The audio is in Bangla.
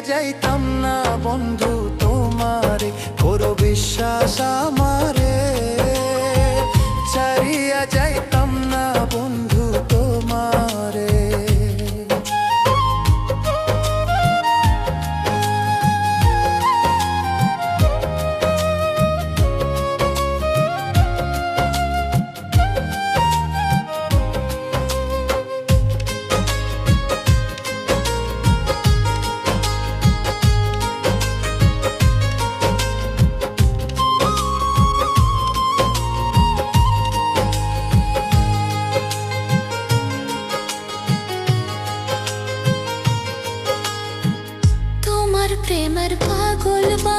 যাইতাম না বন্ধু তোমারে। করো বিশ্বাস প্রেমের পাগল বানা